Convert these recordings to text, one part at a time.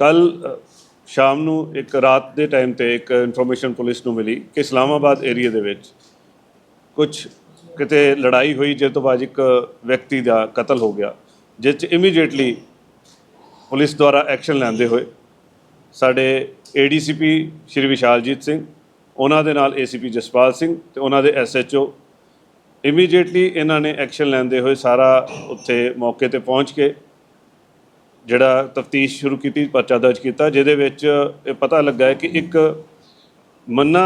ਕੱਲ ਸ਼ਾਮ ਨੂੰ ਇੱਕ ਰਾਤ ਦੇ ਟਾਈਮ ਤੇ ਇੱਕ ਇਨਫੋਰਮੇਸ਼ਨ ਪੁਲਿਸ ਨੂੰ ਮਿਲੀ ਕਿ ਇਸਲਾਮਾਬਾਦ ਏਰੀਆ ਦੇ ਵਿੱਚ ਕੁਝ ਕਿਤੇ ਲੜਾਈ ਹੋਈ ਜਿਸ ਤੋਂ ਬਾਅਦ ਇੱਕ ਵਿਅਕਤੀ ਦਾ ਕਤਲ ਹੋ ਗਿਆ, ਜਿਸ 'ਚ ਇਮੀਡੀਏਟਲੀ ਪੁਲਿਸ ਦੁਆਰਾ ਐਕਸ਼ਨ ਲੈਂਦੇ ਹੋਏ ਸਾਡੇ ਏਡੀਸੀਪੀ ਸ਼੍ਰੀ ਵਿਸ਼ਾਲਜੀਤ ਸਿੰਘ, ਉਹਨਾਂ ਦੇ ਨਾਲ ਏਸੀਪੀ ਜਸਪਾਲ ਸਿੰਘ ਤੇ ਉਹਨਾਂ ਦੇ ਐਸਐਚਓ ਇਮੀਡੀਏਟਲੀ ਇਹਨਾਂ ਨੇ ਐਕਸ਼ਨ ਲੈਂਦੇ ਹੋਏ ਸਾਰਾ ਉੱਥੇ ਮੌਕੇ ਤੇ ਪਹੁੰਚ ਕੇ ਜਿਹੜਾ ਤਫਤੀਸ਼ ਸ਼ੁਰੂ ਕੀਤੀ, ਪਰਚਾ ਦਰਜ ਕੀਤਾ, ਜਿਹਦੇ ਵਿੱਚ ਇਹ ਪਤਾ ਲੱਗਾ ਹੈ ਕਿ ਇੱਕ ਮੰਨਾ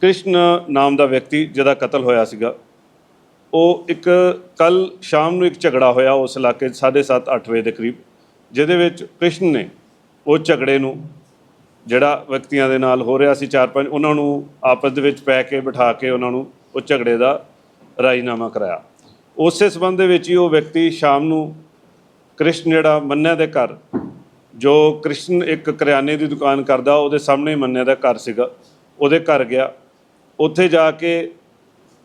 ਕ੍ਰਿਸ਼ਨ ਨਾਮ ਦਾ ਵਿਅਕਤੀ ਜਿਹਦਾ ਕਤਲ ਹੋਇਆ ਸੀਗਾ, ਉਹ ਇੱਕ ਕੱਲ ਸ਼ਾਮ ਨੂੰ ਇੱਕ ਝਗੜਾ ਹੋਇਆ ਉਸ ਇਲਾਕੇ 'ਚ 7:30 8 ਵਜੇ ਦੇ ਕਰੀਬ, ਜਿਹਦੇ ਵਿੱਚ ਕ੍ਰਿਸ਼ਨ ਨੇ ਉਹ ਝਗੜੇ ਨੂੰ ਜਿਹੜਾ ਵਿਅਕਤੀਆਂ ਦੇ ਨਾਲ ਹੋ ਰਿਹਾ ਸੀ ਚਾਰ ਪੰਜ, ਉਹਨਾਂ ਨੂੰ ਆਪਸ ਦੇ ਵਿੱਚ ਪੈ ਕੇ ਬਿਠਾ ਕੇ ਉਹਨਾਂ ਨੂੰ ਉਹ ਝਗੜੇ ਦਾ ਰਾਜੀਨਾਮਾ ਕਰਾਇਆ। ਉਸੇ ਸਬੰਧ ਦੇ ਵਿੱਚ ਹੀ ਉਹ ਵਿਅਕਤੀ ਸ਼ਾਮ ਨੂੰ ਕ੍ਰਿਸ਼ਨ ਜਿਹੜਾ ਮੰਨਿਆ ਦੇ ਘਰ, ਜੋ ਕ੍ਰਿਸ਼ਨ ਇੱਕ ਕਰਿਆਨੇ ਦੀ ਦੁਕਾਨ ਕਰਦਾ, ਉਹਦੇ ਸਾਹਮਣੇ ਮੰਨਿਆ ਦਾ ਘਰ ਸੀਗਾ, ਉਹਦੇ ਘਰ ਗਿਆ। ਉੱਥੇ ਜਾ ਕੇ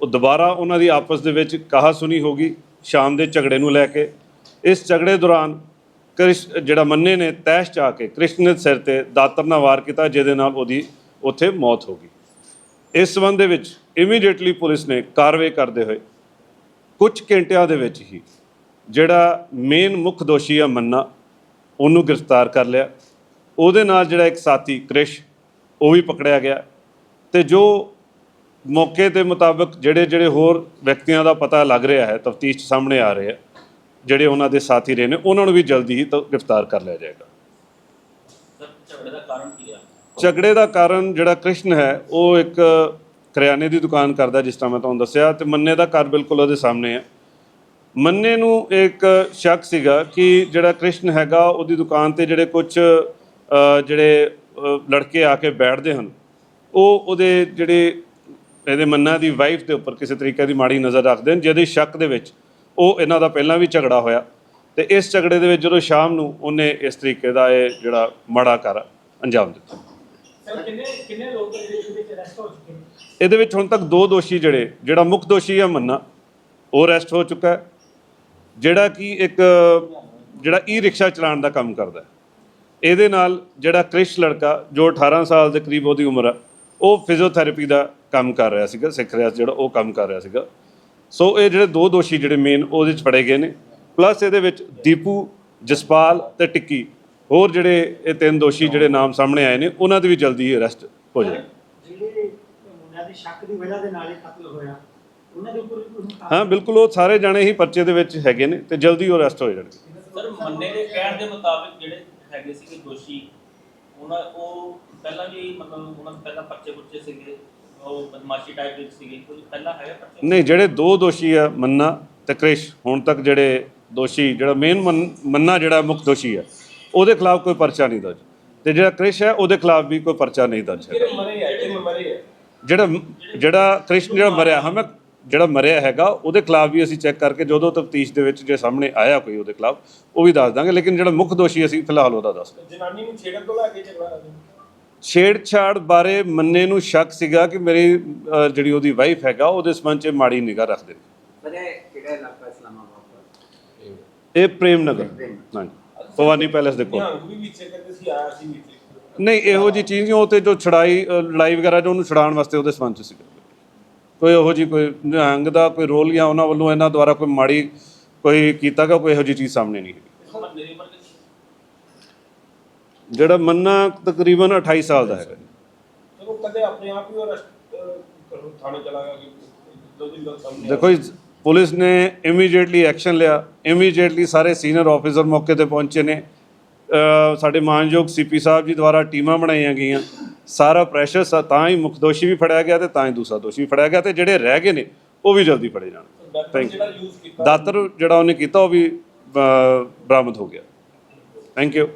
ਉਹ ਦੁਬਾਰਾ ਉਹਨਾਂ ਦੀ ਆਪਸ ਦੇ ਵਿੱਚ ਕਹਾ ਸੁਣੀ ਹੋ ਗਈ ਸ਼ਾਮ ਦੇ ਝਗੜੇ ਨੂੰ ਲੈ ਕੇ। ਇਸ ਝਗੜੇ ਦੌਰਾਨ ਕ੍ਰਿਸ਼ ਜਿਹੜਾ ਮੰਨੇ ਨੇ, ਤੈਸ਼ ਚ ਆ ਕੇ, ਕ੍ਰਿਸ਼ਨ ਦੇ ਸਿਰ ਤੇ ਦਾਤਰ ਨਾਲ ਵਾਰ ਕੀਤਾ, ਜਿਹਦੇ ਨਾਲ ਉਹਦੀ ਉੱਥੇ ਮੌਤ ਹੋ ਗਈ। ਇਸ ਸੰਬੰਧ ਦੇ ਵਿੱਚ ਇਮੀਡੀਏਟਲੀ ਪੁਲਿਸ ਨੇ ਕਾਰਵਾਈ ਕਰਦੇ ਹੋਏ ਕੁਝ ਘੰਟਿਆਂ ਦੇ ਵਿੱਚ ਹੀ ਜਿਹੜਾ ਮੇਨ ਮੁੱਖ ਦੋਸ਼ੀ ਆ ਮੰਨਾ ਉਹਨੂੰ ਗ੍ਰਿਫਤਾਰ ਕਰ ਲਿਆ। ਉਹਦੇ ਨਾਲ ਜਿਹੜਾ ਇੱਕ ਸਾਥੀ ਕ੍ਰਿਸ਼ ਉਹ ਵੀ ਪਕੜਿਆ ਗਿਆ। ਤੇ ਜੋ ਮੌਕੇ ਦੇ ਮੁਤਾਬਕ ਜਿਹੜੇ ਜਿਹੜੇ ਹੋਰ ਵਿਅਕਤੀਆਂ ਦਾ ਪਤਾ ਲੱਗ ਰਿਹਾ ਹੈ ਤਫਤੀਸ਼ ਸਾਹਮਣੇ ਆ ਰਹੇ ਆ ਜਿਹੜੇ ਉਹਨਾਂ ਦੇ ਸਾਥੀ ਰਹੇ ਨੇ ਉਹਨਾਂ ਨੂੰ ਵੀ ਜਲਦੀ ਹੀ ਗ੍ਰਿਫਤਾਰ ਕਰ ਲਿਆ ਜਾਏਗਾ। ਝਗੜੇ ਦਾ ਕਾਰਨ ਕੀ ਆ ਝਗੜੇ ਦਾ ਕਾਰਨ ਜਿਹੜਾ ਕ੍ਰਿਸ਼ਨ ਹੈ ਉਹ ਇੱਕ ਕਰਿਆਨੇ ਦੀ ਦੁਕਾਨ ਕਰਦਾ ਜਿਸ ਤਰ੍ਹਾਂ ਮੈਂ ਤੁਹਾਨੂੰ ਦੱਸਿਆ ਤੇ ਮੰਨੇ ਦਾ ਘਰ ਬਿਲਕੁਲ ਉਹਦੇ ਸਾਹਮਣੇ ਹੈ ਮੰਨੇ ਨੂੰ ਇੱਕ ਸ਼ੱਕ ਸੀਗਾ ਕਿ ਜਿਹੜਾ ਕ੍ਰਿਸ਼ਨ ਹੈਗਾ ਉਹਦੀ ਦੁਕਾਨ ਤੇ ਜਿਹੜੇ ਕੁਝ ਜਿਹੜੇ ਲੜਕੇ ਆ ਕੇ ਬੈਠਦੇ ਹਨ ਉਹ ਉਹਦੇ ਜਿਹੜੇ ਇਹਦੇ ਮੰਨਾ ਦੀ ਵਾਈਫ ਦੇ ਉੱਪਰ ਕਿਸੇ ਤਰੀਕੇ ਦੀ ਮਾੜੀ ਨਜ਼ਰ ਰੱਖਦੇ ਹਨ ਜਿਹਦੇ ਸ਼ੱਕ ਦੇ ਵਿੱਚ ਉਹ ਇਹਨਾਂ ਦਾ ਪਹਿਲਾਂ ਵੀ ਝਗੜਾ ਹੋਇਆ ਤੇ ਇਸ ਝਗੜੇ ਦੇ ਵਿੱਚ ਜਦੋਂ ਸ਼ਾਮ ਨੂੰ ਉਹਨੇ ਇਸ ਤਰੀਕੇ ਦਾ ਇਹ ਜਿਹੜਾ ਮਾੜਾ ਕਰ ਅੰਜਾਮ ਦਿੱਤਾ। ਇਹਦੇ ਵਿੱਚ ਹੁਣ ਤੱਕ ਦੋ ਦੋਸ਼ੀ ਜਿਹੜੇ ਜਿਹੜਾ ਮੁੱਖ ਦੋਸ਼ੀ ਹੈ ਮੰਨਾ ਉਹ ਅਰੈਸਟ ਹੋ ਚੁੱਕਾ ਹੈ। ਜਿਹੜਾ ਕਿ ਇੱਕ, ਜਿਹੜਾ ਈ ਰਿਕਸ਼ਾ ਚਲਾਉਣ ਦਾ ਕੰਮ ਕਰਦਾ ਇਹਦੇ ਨਾਲ ਜਿਹੜਾ ਕ੍ਰਿਸ਼ ਲੜਕਾ ਜੋ 18 ਸਾਲ ਦੇ ਕਰੀਬ ਉਹਦੀ ਉਮਰ ਆ, ਉਹ ਫਿਜ਼ੀਓਥੈਰੇਪੀ ਦਾ ਕੰਮ ਕਰ ਰਿਹਾ ਸੀਗਾ, ਸਿੱਖ ਰਿਹਾ ਜਿਹੜਾ ਉਹ ਕੰਮ ਕਰ ਰਿਹਾ ਸੀਗਾ। ਸੋ ਇਹ ਜਿਹੜੇ ਦੋ ਦੋਸ਼ੀ ਜਿਹੜੇ ਮੇਨ ਉਹਦੇ ਚ ਫੜੇ ਗਏ ਨੇ। ਪਲੱਸ ਇਹਦੇ ਵਿੱਚ ਦੀਪੂ, ਜਸਪਾਲ ਤੇ ਟਿੱਕੀ। ਹੋਰ ਜਿਹੜੇ ਇਹ ਤਿੰਨ ਦੋਸ਼ੀ ਜਿਹੜੇ ਨਾਮ ਸਾਹਮਣੇ ਆਏ ਨੇ, ਉਹਨਾਂ ਦੀ ਵੀ ਜਲਦੀ ਅਰੈਸਟ ਹੋ ਜਾਏਗੀ। ਜਿਹੜੇ ਮੁੰਡਿਆਂ ਦੀ ਸ਼ੱਕ ਦੀ ਵਜ੍ਹਾ ਦੇ ਨਾਲ ਇਹ ਕਤਲ ਹੋਇਆ। ਉਹਨਾਂ ਦੇ ਉੱਪਰ ਵੀ ਕੋਈ ਮੁਕਾਬਲਾ ਹਾਂ ਬਿਲਕੁਲ ਉਹ ਸਾਰੇ ਜਾਣੇ ਹੀ ਪਰਚੇ ਦੇ ਵਿੱਚ ਹੈਗੇ ਨੇ ਤੇ ਜਲਦੀ ਉਹ ਅਰੈਸਟ ਹੋ ਜਾਣਗੇ। ਸਰ ਮੰਨੇ ਦੇ ਕਹਿਣ ਦੇ ਮੁਤਾਬਿਕ ਜਿਹੜੇ ਹੈਗੇ ਸੀਗੇ ਦੋਸ਼ੀ ਉਹਨਾਂ ਉਹ ਪਹਿਲਾਂ ਵੀ ਮਤਲਬ ਉਹਨਾਂ ਦੇ ਪਹਿਲਾਂ ਪਰਚੇ ਪੁਰਚੇ ਸੀਗੇ ਉਹ ਬਦਮਾਸ਼ੀ ਟਾਈਪ ਵਿੱਚ ਸੀਗੇ ਕੁਝ ਪਹਿਲਾਂ ਹੈਗਾ ਪਰਚੇ? ਨਹੀਂ ਜਿਹੜੇ ਦੋ ਦੋਸ਼ੀ ਆ ਮੰਨਾ ਤੇ ਕ੍ਰਿਸ਼ ਹੁਣ ਤੱਕ ਜਿਹੜੇ ਦੋਸ਼ੀ ਜਿਹੜਾ ਮੇਨ ਮੰਨਾ ਜਿਹੜਾ ਮੁੱਖ ਦੋਸ਼ੀ ਹੈ ਉਹਦੇ ਖਿਲਾਫ ਕੋਈ ਪਰਚਾ ਨਹੀਂ ਦਰਜ। ਤੇ ਜਿਹੜਾ ਕ੍ਰਿਸ਼ ਹੈ ਉਹਦੇ ਖਿਲਾਫ ਵੀ ਕੋਈ ਪਰਚਾ ਨਹੀਂ ਦਰਜ ਮਰੇ ਹੈ ਮਰੇ ਜਿਹੜਾ ਜਿਹੜਾ ਕ੍ਰਿਸ਼ਨ ਜਿਹੜਾ ਮਰਿਆ ਹਾਂ ਮੈਂ ਜਿਹੜਾ ਮਰਿਆ ਹੈਗਾ ਉਹਦੇ ਖਿਲਾਫ ਵੀ ਅਸੀਂ ਚੈੱਕ ਕਰਕੇ ਜਦੋਂ ਤਫਤੀਸ਼ ਦੇ ਵਿੱਚ ਜੇ ਸਾਹਮਣੇ ਆਇਆ ਕੋਈ ਉਹਦੇ ਖਿਲਾਫ ਉਹ ਵੀ ਦੱਸ ਦਾਂਗੇ। ਲੇਕਿਨ ਜਿਹੜਾ ਮੁੱਖ ਦੋਸ਼ੀ ਅਸੀਂ ਫਿਲਹਾਲ ਉਹਦਾ ਦੱਸ। ਜਨਾਨੀ ਨੂੰ ਛੇੜਨ ਤੋਂ ਲੈ ਕੇ ਝਗੜਾ ਛੇੜਛਾੜ ਬਾਰੇ ਮੰਨੇ ਨੂੰ ਸ਼ੱਕ ਸੀਗਾ ਕਿ ਮੇਰੀ ਜਿਹੜੀ ਉਹਦੀ ਵਾਈਫ ਹੈਗਾ ਉਹਦੇ ਸੰਬੰਧ 'ਚ ਮਾੜੀ ਨਿਗਾਹ ਰੱਖਦੇ ਨੇ ਕਿਹੜਾ ਇਲਾਕਾ ਇਸਲਾਮਾਬਾਦ ਇਹ ਪ੍ਰੇਮ ਨਗਰ ਹਾਂਜੀ। ਭਵਾਨੀ ਪੈਲੇਸ ਦੇ ਕੋਲ। ਨਹੀਂ ਇਹੋ ਜੀ ਚੀਜ਼ ਨਹੀਂ ਉਹ ਤੇ ਜੋ ਛੜਾਈ ਲੜਾਈ ਵਗੈਰਾ ਜੋ ਉਹਨੂੰ ਛਡਾਉਣ ਵਾਸਤੇ ਉਹਦੇ ਸੰਬੰਧ 'ਚ ਸੀਗਾ। ਕੋਈ ਇਹੋ ਜੀ ਕੋਈ ਨਿਹੰਗ ਦਾ ਕੋਈ ਰੋਲ ਜਾਂ ਉਹਨਾਂ ਵੱਲੋਂ ਇਹਨਾਂ ਦੁਆਰਾ ਕੋਈ ਮਾੜੀ ਕੋਈ ਕੀਤਾ ਗਿਆ ਕੋਈ ਇਹੋ ਜੀ ਚੀਜ਼ ਸਾਹਮਣੇ ਨਹੀਂ ਹੈਗੀ। ਜਿਹੜਾ ਮੰਨਾ ਤਕਰੀਬਨ 28 ਸਾਲ ਦਾ ਹੈਗਾ। ਚਲੋ ਕਦੇ ਆਪਣੇ ਆਪ ਹੀ ਉਹ ਅਰੈਸਟ ਕਰੋ ਥਾਣੇ ਚਲਾ ਗਿਆ ਕਿ ਦੋ ਦਿਨ ਦਾ ਸਾਹਮਣੇ ਦੇਖੋ ਜੀ, ਪੁਲਿਸ ਨੇ ਇਮੀਡੀਏਟਲੀ ਐਕਸ਼ਨ ਲਿਆ। ਇਮੀਡੀਏਟਲੀ ਸਾਰੇ ਸੀਨੀਅਰ ਆਫੀਸਰ ਮੌਕੇ ਤੇ ਪਹੁੰਚੇ ਨੇ। ਸਾਡੇ ਮਾਨਯੋਗ ਸੀਪੀ ਸਾਹਿਬ ਜੀ ਦੁਆਰਾ ਟੀਮਾਂ ਬਣਾਈਆਂ ਗਈਆਂ। ਸਾਰਾ ਪ੍ਰੈਸ਼ਰ ਤਾਂ ਹੀ ਮੁੱਖ ਦੋਸ਼ੀ ਵੀ ਫੜਿਆ ਗਿਆ ਤੇ ਤਾਂ ਹੀ ਦੂਸਰਾ ਦੋਸ਼ੀ ਵੀ ਫੜਿਆ ਗਿਆ ਤੇ ਜਿਹੜੇ ਰਹਿ ਗਏ ਨੇ ਉਹ ਵੀ ਜਲਦੀ ਫੜੇ ਜਾਣ। ਥੈਂਕ ਕੀਤਾ ਦਾਤਰ ਜਿਹੜਾ ਉਹਨੇ ਕੀਤਾ ਉਹ ਵੀ ਬਰਾਮਦ ਹੋ ਗਿਆ। Thank you